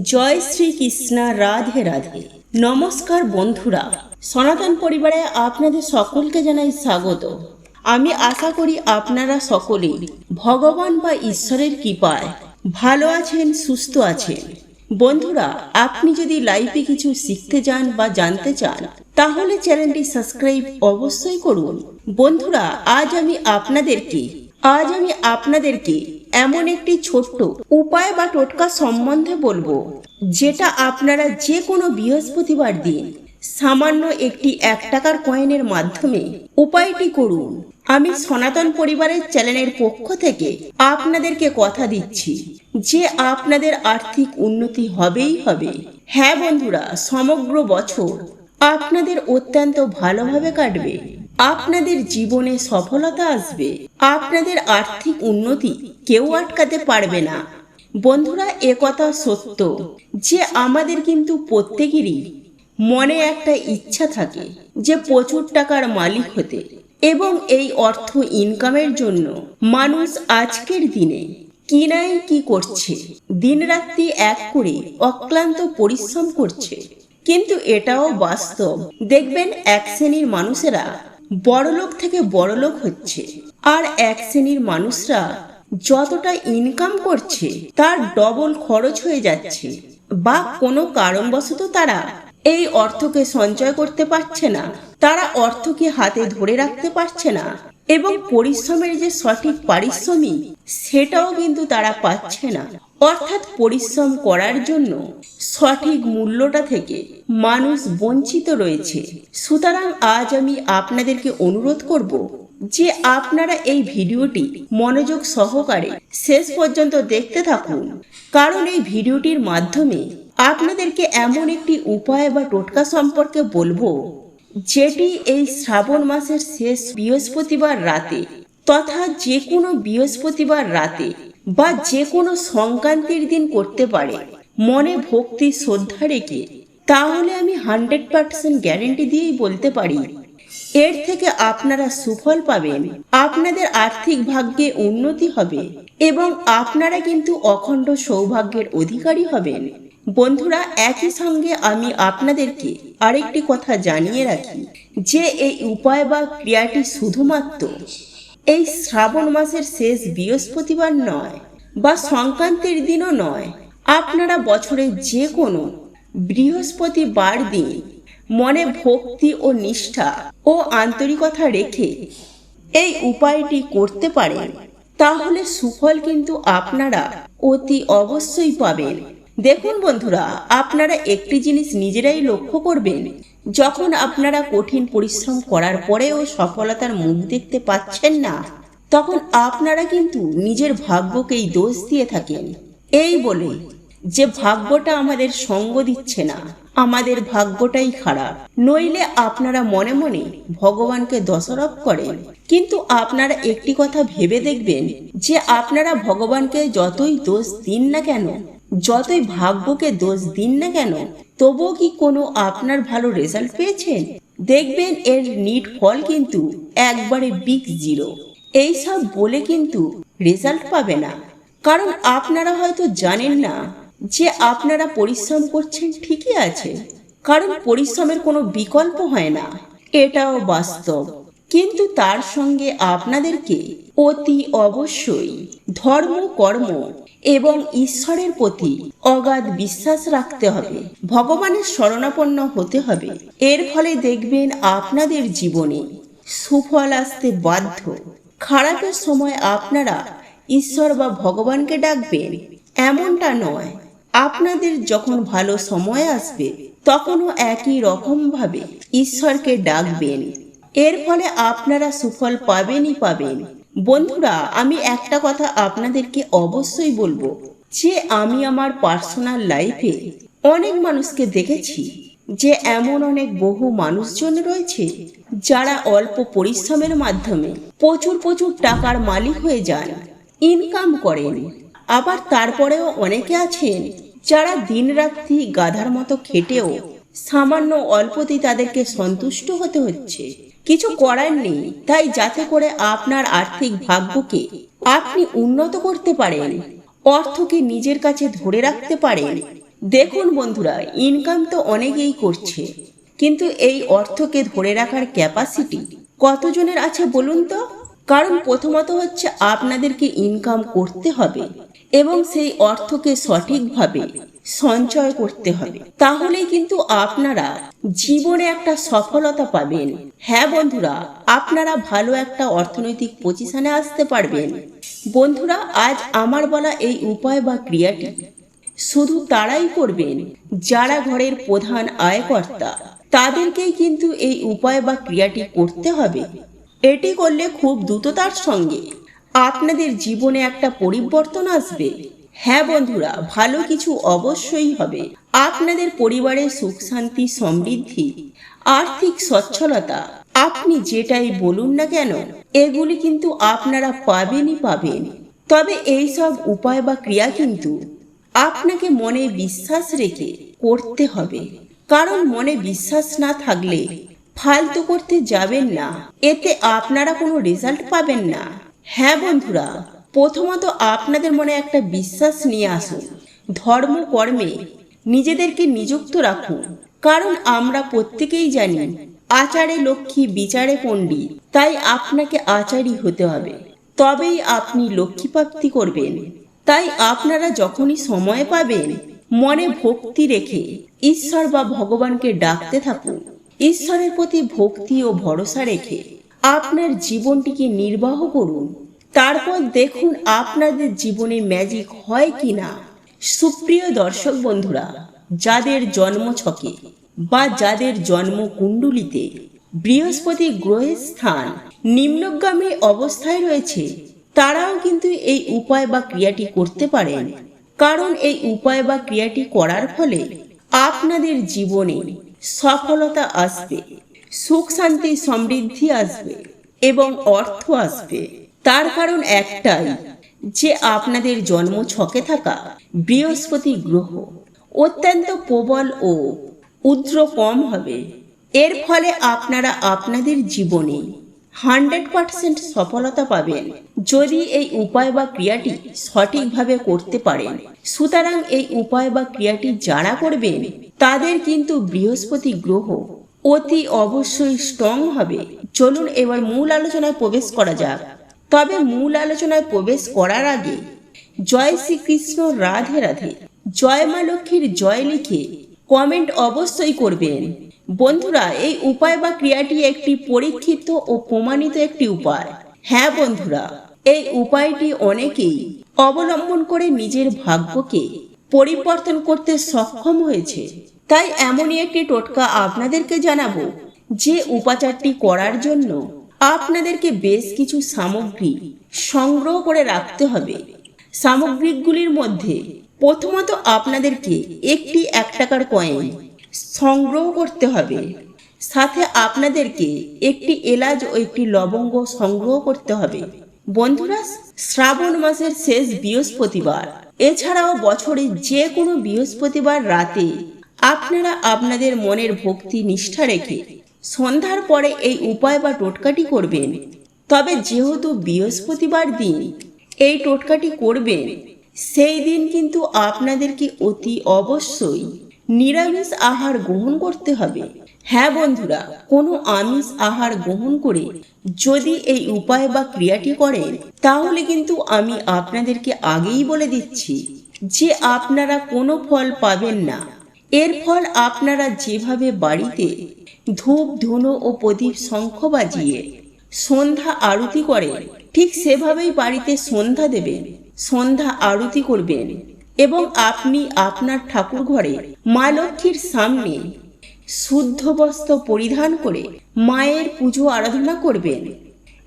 জয় শ্রীকৃষ্ণ রাধে রাধে। নমস্কার বন্ধুরা, সনাতন পরিবারে আপনাদের সকলকে জানাই স্বাগত। আমি আশা করি আপনারা সকলেই ভগবান বা ঈশ্বরের কৃপায় ভালো আছেন, সুস্থ আছেন। বন্ধুরা, আপনি যদি লাইফে কিছু শিখতে চান বা জানতে চান, তাহলে চ্যানেলটি সাবস্ক্রাইব অবশ্যই করুন। বন্ধুরা, আজ আমি আপনাদেরকে, আজ আমি আপনাদেরকে এমন একটি ছোট্ট উপায় বা টোটকা সম্বন্ধে বলব, যেটা আপনারা যে কোনো বৃহস্পতিবার দিন সামান্য একটি এক টাকার কয়েনের মাধ্যমে উপায়টি করুন। আমি সনাতন পরিবারের চ্যানেলের পক্ষ থেকে আপনাদেরকে কথা দিচ্ছি যে আপনাদের আর্থিক উন্নতি হবেই হবে। হ্যাঁ বন্ধুরা, সমগ্র বছর আপনাদের অত্যন্ত ভালোভাবে কাটবে। আপনাদের জীবনে সফলতা আসবে। আপনাদের আর্থিক উন্নতি কেউ আটকাতে পারবে না। বন্ধুরা একথা সত্য যে আমাদের কিন্তু প্রত্যেকেরই মনে একটা ইচ্ছা থাকে যে প্রচুর টাকার মালিক হতে এবং এই অর্থ ইনকামের জন্য মানুষ আজকের দিনে কি নাই কি করছে। দিনরাত্রি এক করে অক্লান্ত পরিশ্রম করছে। কিন্তু এটাও বাস্তব। দেখবেন, এক শ্রেণির মানুষেরা বড়লোক থেকে বড়লোক হচ্ছে। আর এক শ্রেণির মানুষরা যতটা ইনকাম করছে, তার ডবল খরচ হয়ে যাচ্ছে। বা কোনো কারণবশত তারা এই অর্থকে সঞ্চয় করতে পারছে না, তারা অর্থকে হাতে ধরে রাখতে পারছে না। এবং পরিশ্রমের যে সঠিক পারিশ্রমিক, সেটাও কিন্তু তারা পাচ্ছে না। অর্থাৎ পরিশ্রম করার জন্য সঠিক মূল্যটা থেকে মানুষ বঞ্চিত রয়েছে। সুতরাং আজ আমি আপনাদেরকে অনুরোধ করব যে আপনারা এই ভিডিওটি মনোযোগ সহকারে শেষ পর্যন্ত দেখতে থাকুন। কারণ এই ভিডিওটির মাধ্যমে আপনাদেরকে এমন একটি উপায় বা টোটকা সম্পর্কে বলব যেটি এই শ্রাবণ মাসের শেষ বৃহস্পতিবার রাতে, তথা যে কোনো বৃহস্পতিবার রাতে বা যে কোনো সংক্রান্তির দিন করতে পারে। মনে ভক্তি শ্রদ্ধা রেখে, তাহলে আমি হান্ড্রেড পার্সেন্ট গ্যারেন্টি দিয়েই বলতে পারি। এর থেকে আপনারা সুফল পাবেন, আপনাদের আর্থিক ভাগ্যে উন্নতি হবে, এবং আপনারা কিন্তু অখণ্ড সৌভাগ্যের অধিকারী হবেন। বন্ধুরা, একই সঙ্গে আমি আপনাদেরকে আরেকটি কথা জানিয়ে রাখি, যে এই উপায় বা ক্রিয়াটি শুধুমাত্র এই শ্রাবণ মাসের শেষ বৃহস্পতিবার নয় বা সংক্রান্তির দিনও নয়, আপনারা বছরের যে কোনো বৃহস্পতিবার দিন মনে ভক্তি ও নিষ্ঠা ও আন্তরিকতা রেখে এই উপায়টি করতে পারেন, তাহলে সুফল কিন্তু আপনারা অতি অবশ্যই পাবেন। দেখুন বন্ধুরা, আপনারা একটি জিনিস নিজেরাই লক্ষ্য করবেন। যখন আপনারা কঠিন পরিশ্রম করার পরেও সফলতার মুখ দেখতে পাচ্ছেন না, তখন আপনারা কিন্তু নিজের ভাগ্যকেই দোষ দিয়ে থাকেন। এই বলে, যে ভাগ্যটা আমাদের সঙ্গ দিচ্ছে না, আমাদের ভাগ্যটাই খারাপ। নইলে আপনারা মনে মনে ভগবানকে দোষারোপ করেন। কিন্তু আপনারা একটি কথা ভেবে দেখবেন, যে আপনারা ভগবানকে যতই দোষ দিন না কেন যতই ভাগ্যকে দোষ দিন না কেন, তবুও কি কোনো আপনার ভালো রেজাল্ট পেয়েছেন? দেখবেন এর নিট ফল কিন্তু একবারে বিগ জিরো এইসব বলে কিন্তু রেজাল্ট পাবে না। কারণ আপনারা হয়তো জানেন না যে আপনারা পরিশ্রম করছেন ঠিকই আছে, কারণ পরিশ্রমের কোনো বিকল্প হয় না। এটাও বাস্তব। কিন্তু তার সঙ্গে আপনাদেরকে অতি অবশ্যই ধর্ম, কর্ম এবং ঈশ্বরের প্রতি অগাধ বিশ্বাস রাখতে হবে। ভগবানের শরণাপন্ন হতে হবে। এর ফলে দেখবেন আপনাদের জীবনে সুফল আসতে বাধ্য। খারাপের সময় আপনারা ঈশ্বর বা ভগবানকে ডাকবেন এমনটা নয়। আপনাদের যখন ভালো সময় আসবে, তখনও একই রকমভাবে ঈশ্বরকে ডাকবেন। এর ফলে আপনারা সুফল পাবেনই পাবেন। বন্ধুরা, আমি একটা কথা আপনাদেরকে অবশ্যই বলব, যে আমি আমার পার্সোনাল লাইফে অনেক মানুষকে দেখেছি, যে এমন অনেক বহু মানুষজন রয়েছে, যারা অল্প পরিশ্রমের মাধ্যমে প্রচুর প্রচুর টাকার মালিক হয়ে যান ইনকাম করেন। আবার তারপরেও অনেকে আছেন, যারা দিনরাত্রি গাধার মতো খেটেও সামান্য অল্পতেই তাদেরকে সন্তুষ্ট হতে হচ্ছে। কিছু করার নেই, তাই যাতে করে আপনার আর্থিক ভাগ্যকে আপনি উন্নত করতে পারেন, অর্থকে নিজের কাছে ধরে রাখতে পারেন। দেখুন বন্ধুরা ইনকাম তো অনেকেই করছে, কিন্তু এই অর্থকে ধরে রাখার ক্যাপাসিটি কতজনের আছে বলুন তো? কারণ প্রথমত হচ্ছে আপনাদেরকে ইনকাম করতে হবে এবং সেই অর্থকে সঠিকভাবে সঞ্চয় করতে হবে। তাহলেই কিন্তু আপনারা জীবনে একটা সফলতা পাবেন। হ্যাঁ বন্ধুরা, আপনারা ভালো একটা অর্থনৈতিক পজিশনে আসতে পারবেন। বন্ধুরা, আজ আমার বলা এই উপায় বা ক্রিয়াটি শুধু তারাই করবেন, যারা ঘরের প্রধান আয়কর্তা, তাদেরকেই কিন্তু এই উপায় বা ক্রিয়াটি করতে হবে। এটি করলে খুব দ্রুততার সঙ্গে আপনাদের জীবনে একটা পরিবর্তন আসবে। হ্যাঁ বন্ধুরা, ভালো কিছু অবশ্যই হবে। আপনাদের পরিবারের সুখ শান্তি, সমৃদ্ধি, আর্থিক সচ্ছলতা, আপনি যেটাই বলুন না কেন, এগুলি কিন্তু আপনারা পাবেনই পাবেন। তবে এই সব উপায় বা ক্রিয়া কিন্তু আপনাকে মনে বিশ্বাস রেখে করতে হবে। কারণ মনে বিশ্বাস না থাকলে ফালতু করতে যাবেন না, এতে আপনারা কোনো রেজাল্ট পাবেন না। হ্যাঁ বন্ধুরা প্রথমত আপনাদের মনে একটা বিশ্বাস নিয়ে আসুন। ধর্ম কর্মে নিজেদেরকে নিযুক্ত রাখুন। কারণ আমরা প্রত্যেকেই জানি, আচারে লক্ষ্মী, বিচারে পণ্ডিত, তাই আপনাকে আচারই হতে হবে। তবেই আপনি লক্ষ্মী প্রাপ্তি করবেন। তাই আপনারা যখনই সময় পাবেন, মনে ভক্তি রেখে ঈশ্বর বা ভগবানকে ডাকতে থাকুন। ঈশ্বরের প্রতি ভক্তি ও ভরসা রেখে আপনার জীবনটিকে নির্বাহ করুন। তারপর দেখুন আপনাদের জীবনে ম্যাজিক হয় কি না সুপ্রিয় দর্শক বন্ধুরা, যাদের জন্ম ছকে বা যাদের জন্ম কুণ্ডুলিতে বৃহস্পতি গ্রহের স্থান নিম্নগামী অবস্থায় রয়েছে, তারাও কিন্তু এই উপায় বা ক্রিয়াটি করতে পারেন। কারণ এই উপায় বা ক্রিয়াটি করার ফলে আপনাদের জীবনে সফলতা আসবে, সুখ শান্তি সমৃদ্ধি আসবে এবং অর্থ আসবে। তার কারণ একটাই, যে আপনাদের জন্ম ছকে থাকা বৃহস্পতি গ্রহ অত্যন্ত প্রবল ও উদ্র কম হবে। এর ফলে আপনারা আপনাদের জীবনে হান্ড্রেড পার্সেন্ট সফলতা পাবেন। যদি এই উপায় বা ক্রিয়াটি সঠিকভাবে করতে পারেন, সুতরাং এই উপায় বা ক্রিয়াটি যারা করবেন, তাদের কিন্তু বৃহস্পতি গ্রহ অতি অবশ্যই স্ট্রং হবে। চলুন এবার মূল আলোচনায় প্রবেশ করা যাক। তবে মূল আলোচনায় প্রবেশ করার আগে জয় শ্রীকৃষ্ণ, রাধে রাধে। জয় মা লক্ষ্মীর জয় লিখে কমেন্ট অবশ্যই করবেন। বন্ধুরা, এই উপায় বা ক্রিয়াটি একটি পরীক্ষিত ও প্রমাণিত একটি উপায়। হ্যাঁ বন্ধুরা, এই উপায়টি অনেকেই অবলম্বন করে নিজের ভাগ্যকে পরিবর্তন করতে সক্ষম হয়েছে। তাই এমনই একটি টোটকা আপনাদেরকে জানাব যে উপাচারটি করার জন্য আপনাদেরকে বেশ কিছু সামগ্রী সংগ্রহ করে রাখতে হবে। সামগ্রিকগুলির মধ্যে প্রথমত আপনাদেরকে একটি এক টাকার কয়েন সংগ্রহ করতে হবে। সাথে আপনাদেরকে একটি এলাচ ও একটি লবঙ্গ সংগ্রহ করতে হবে। বন্ধুরা, শ্রাবণ মাসের শেষ বৃহস্পতিবার। এছাড়াও বছরে যে কোনো বৃহস্পতিবার রাতে আপনারা আপনাদের মনের ভক্তি নিষ্ঠা রেখে সন্ধ্যার পরে এই উপায় বা টোটকাটি করবেন। তবে যেহেতু বৃহস্পতিবার দিন, এই টোটকাটি করবেন। সেই দিন কিন্তু আপনাদেরকে অতি অবশ্যই নিরামিষ আহার গ্রহণ করতে হবে। হ্যাঁ বন্ধুরা, কোনো আমিষ আহার গ্রহণ করে যদি এই উপায় বা ক্রিয়াটি করেন, তাহলে কিন্তু আমি আপনাদেরকে আগেই বলে দিচ্ছি যে আপনারা কোনো ফল পাবেন না। এর ফল আপনারা যেভাবে বাড়িতে ধূপ, ধুনো ও প্রদীপ শঙ্খ বাজিয়ে সন্ধ্যা আরতি করেন ঠিক সেভাবেই বাড়িতে সন্ধ্যা দেবেন সন্ধ্যা আরতি করবেন এবং আপনি আপনার ঠাকুর ঘরে মা লক্ষ্মীর সামনে শুদ্ধ বস্ত্র পরিধান করে মায়ের পুজো আরাধনা করবেন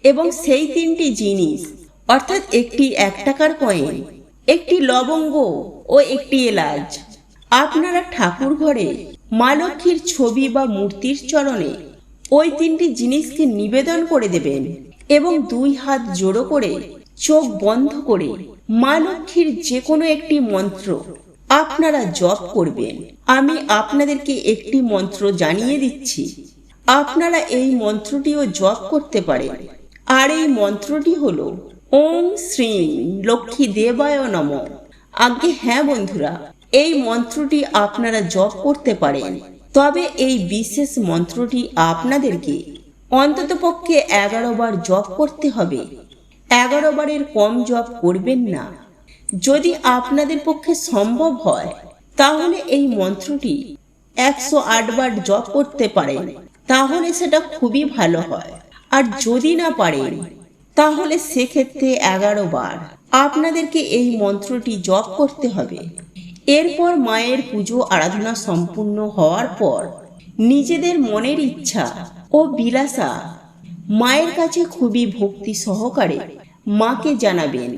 এবং সেই তিনটি জিনিস, অর্থাৎ একটি এক টাকার কয়েন একটি লবঙ্গ ও একটি এলাচ, আপনারা ঠাকুর ঘরে মা লক্ষ্মীর ছবি বা মূর্তির চরণে ওই তিনটি জিনিসকে নিবেদন করে দেবেন এবং দুই হাত জোড়ো করে চোখ বন্ধ করে মা লক্ষ্মীর যে কোনো একটি মন্ত্র আপনারা জপ করবেন। আমি আপনাদেরকে একটি মন্ত্র জানিয়ে দিচ্ছি। আপনারা এই মন্ত্রটিও জপ করতে পারেন। আর এই মন্ত্রটি হল, ওম শ্রী লক্ষ্মী দেবায় নম। আগে হ্যাঁ বন্ধুরা। এই মন্ত্রটি আপনারা জপ করতে পারেন। তবে এই বিশেষ মন্ত্রটি আপনাদেরকে অন্ততপক্ষে এগারো বার জপ করতে হবে। এগারো বারের কম জপ করবেন না। যদি আপনাদের পক্ষে সম্ভব হয়, তাহলে এই মন্ত্রটি একশো আট বার জপ করতে পারেন। তাহলে সেটা খুবই ভালো হয়। আর যদি না পারেন, তাহলে সেক্ষেত্রে এগারো বার আপনাদেরকে এই মন্ত্রটি জপ করতে হবে। এরপর মায়ের পুজো আরাধনা সম্পূর্ণ হওয়ার পর নিজেদের মনের ইচ্ছা ও বিলাসা মায়ের কাছে খুবই ভক্তি সহকারে মাকে জানাবেন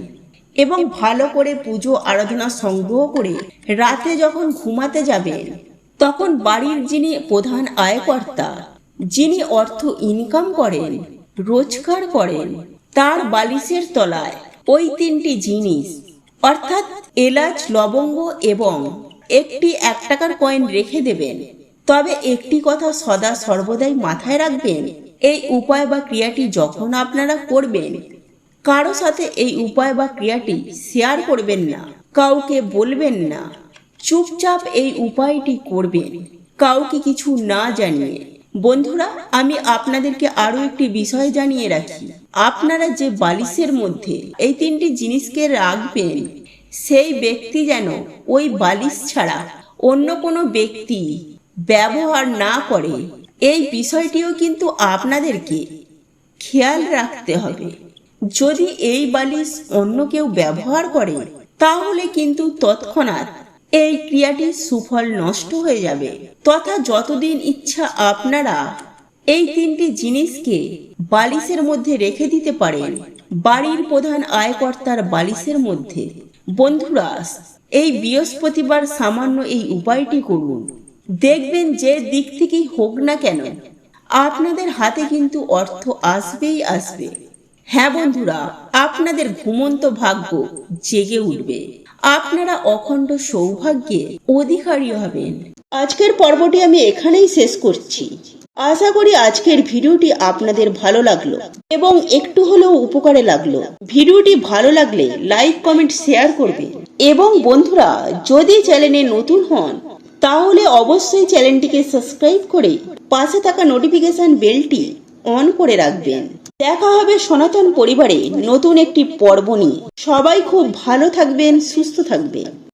এবং ভালো করে পুজো আরাধনা সংগ্রহ করে রাতে যখন ঘুমাতে যাবেন, তখন বাড়ির যিনি প্রধান আয়কর্তা, যিনি অর্থ ইনকাম করেন, রোজগার করেন, তার বালিশের তলায় ওই তিনটি জিনিস অর্থাৎ এলাচ, লবঙ্গ এবং একটি এক টাকার কয়েন রেখে দেবেন। তবে একটি কথা সদা সর্বদাই মাথায় রাখবেন, এই উপায় বা ক্রিয়াটি যখন আপনারা করবেন, কারও সাথে এই উপায় বা ক্রিয়াটি শেয়ার করবেন না, কাউকে বলবেন না, চুপচাপ এই উপায়টি করবেন, কাউকে কিছু না জানিয়ে। বন্ধুরা, আমি আপনাদেরকে আরও একটি বিষয় জানিয়ে রাখি। আপনারা যে বালিশের মধ্যে এই তিনটি জিনিসকে রাখবেন, সেই ব্যক্তি যেন ওই বালিশ ছাড়া অন্য কোনো ব্যক্তি ব্যবহার না করে। এই বিষয়টিও কিন্তু আপনাদেরকে খেয়াল রাখতে হবে। যদি এই বালিশ অন্য কেউ ব্যবহার করে, তাহলে কিন্তু তৎক্ষণাৎ এই ক্রিয়াটির সুফল নষ্ট হয়ে যাবে। তথা যতদিন ইচ্ছা আপনারা এই তিনটি জিনিসকে বালিশের মধ্যে রেখে দিতে পারেন, বাড়ির প্রধান আয়কর্তার বালিশের মধ্যে। বন্ধুরা, এই বৃহস্পতিবার সামান্য এই উপায়টি করুন। দেখবেন যে দিক থেকেই হোক না কেন, আপনাদের হাতে কিন্তু অর্থ আসবেই আসবে। হ্যাঁ বন্ধুরা, আপনাদের ঘুমন্ত ভাগ্য জেগে উঠবে। আপনারা অখণ্ড সৌভাগ্যে অধিকারী হবেন। আজকের পর্বটি আমি এখানেই শেষ করছি। আশা করি আজকের ভিডিওটি আপনাদের ভালো লাগল এবং একটু হলেও উপকারে লাগল। ভিডিওটি ভালো লাগলে লাইক, কমেন্ট, শেয়ার করবে এবং বন্ধুরা, যদি চ্যানেলে নতুন হন, তাহলে অবশ্যই চ্যানেলটিকে সাবস্ক্রাইব করে পাশে থাকা নোটিফিকেশন বেলটি অন করে রাখবেন। দেখা হবে সনাতন পরিবারে নতুন একটি পর্ব নিয়ে। সবাই খুব ভালো থাকবেন সুস্থ থাকবেন।